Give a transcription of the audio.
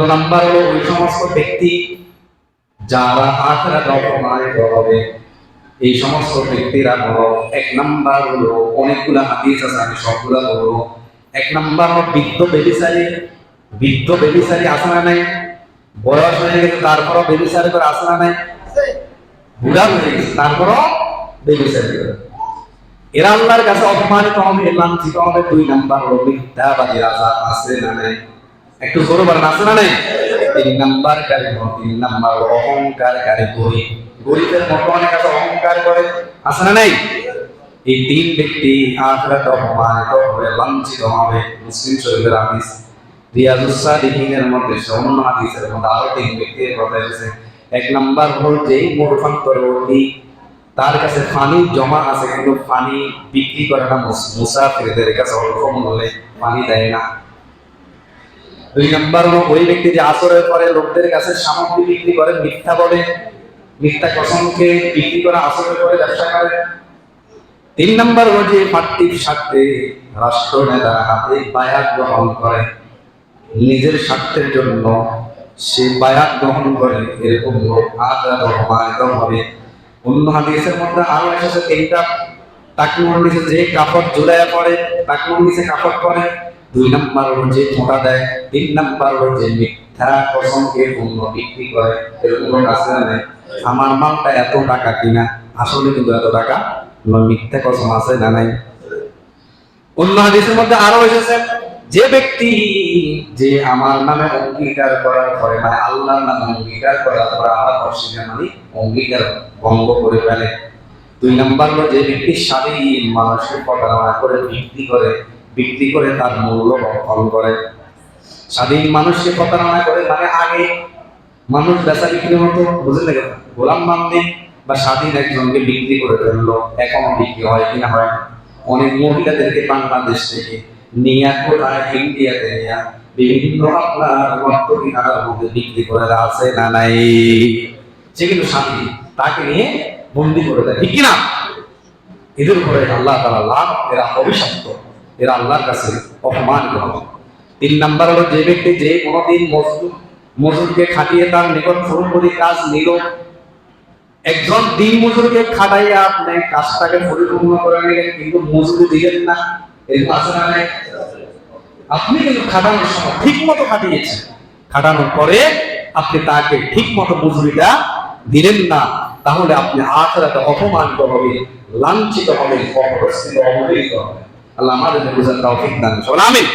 পনেরো নাম্বার হলো ওই সমস্ত ব্যক্তি যারা আখরা অপমানিত হবে এই সমস্ত ব্যক্তিরা হলো এক নাম্বার হলো অনেকগুলা হাদিস আছে, আমি সবগুলা বলব। এক নাম্বার হলো বৃদ্ধ বেবিচারী। বৃদ্ধ বেবিচারী আছে না নাই? বয়স হয়ে গেছে, তারপরও বেবিচারী করে আছে না নাই? বুড়া হয়ে গেছে, তারপরও বেবিচারী করে। এরা আল্লাহর কাছে অপমানিত হবে, লাঞ্ছিত হবে। দুই নাম্বার হলো মিথ্যাবাদী রাজা আছে না নাই? একটু জোরে বলেন, আছে না নাই? তিন নাম্বার কারি তিন নাম্বার অহংকার কারি গরিব। গরিবের মতো অনেক আছে, অহংকার করে। আছে না নাই? এই তিন ব্যক্তি আখরাত অপমানিত হবে, লাঞ্ছিত হবে। মুসলিম শরীফের হাদিস, রিয়াজুস সালিহিনের মধ্যে, অন্য হাদিসের মধ্যে আরও তিন ব্যক্তির কথা এসেছে। এক নাম্বার হল যে মরুফান্তরবর্তী তার কাছে পানি জমা আছে, কিন্তু পানি বিক্রি করে না মুস- মুসাফিরদের কাছে অল্প মূল্যে পানি দেয় না। দুই নম্বর ওই ব্যক্তি যে আসরের পরে লোকদের কাছে সামগ্রী বিক্রি করে, মিথ্যা বলে, মিথ্যা কসমকে বিক্রি করে আসরের পরে ব্যবসা করে। তিন নম্বর হলো যে পার্টির স্বার্থে রাষ্ট্র নেতা হাতে বায়াত গ্রহণ করে। নিজের স্বার্থের জন্য সে বায়াত গ্রহণ করে, এরকম লোক আদালত অপমানিত হবে। অন্য হাদিসের মধ্যে আরও এসেছে তিনটা নিচে যে কাপড় ঝুলাইয়া পড়ে নিচে কাপড় পরে। দুই নাম্বার হলো যে ফোঁটা দেয়, তিন নাম্বার হলো যে মিথ্যা কসমকে পণ্য বিক্রি করে, এরকম আছে না আমার মালটা এত টাকা কিনা? আসলে কিন্তু এত টাকা মিথ্যা কসম আছে না নাই? অন্য হাদিসের মধ্যে আরও এসেছে, যে ব্যক্তি যে আমার নামে অঙ্গীকার করার পরে মানে আল্লাহর নামে অঙ্গীকার করার পরে আমার অস্বীকার মানে অঙ্গীকার ভঙ্গ করে ফেলে। দুই নম্বর হলো যে ব্যক্তি স্বাধীন মানুষকে প্রতারণা করে বিক্রি করে বিক্রি করে তার মূল্য বহন করে। স্বাধীন মানুষকে প্রতারণা করে মানে আগে মানুষ বেচা বিক্রি হতো বুঝলে কথা? গোলাম বান্দি বা স্বাধীন একজনকে বিক্রি করে ফেলল, এখনও বিক্রি হয় কিনা হয় অনেক মহিলাদেরকে বাংলাদেশ থেকে নিয়ে কোথায়, ইন্ডিয়াতে নিয়ে বিভিন্ন আপনার রক্ত কিনারার মধ্যে বিক্রি করে আছে না নাই? সে কিন্তু স্বাধীন, তাকে নিয়ে বন্দি করে দেয়। ঠিক কিনা? এদের উপরে আল্লাহ তালা লাভ এরা অভিশপ্ত। এরা আল্লাহর কাছে অপমানিত হবে তিন নাম্বার হলো যে ব্যক্তি যে কোনোদিন মজদুর মজুরকে খাটিয়ে তার নিকট পুরোপুরি কাজ নিল, একজন দিন মজুরকে খাটাইয়া আপনি কাজটাকে পরিপূর্ণ করে নিলেন, কিন্তু মজুরি দিলেন না। আছে না আপনি কিন্তু খাটানোর সময় ঠিক মতো খাটিয়েছেন। খাটানোর পরে আপনি তাকে ঠিক মতো মজুরিটা দিলেন না, তাহলে আপনি আখরাতে অপমানিত হবে লাঞ্ছিত হবে অপরস্থিত অবহেলিত হবে আল্লাহ আমাদের বুঝার তৌফিক দান করুন। আমিন।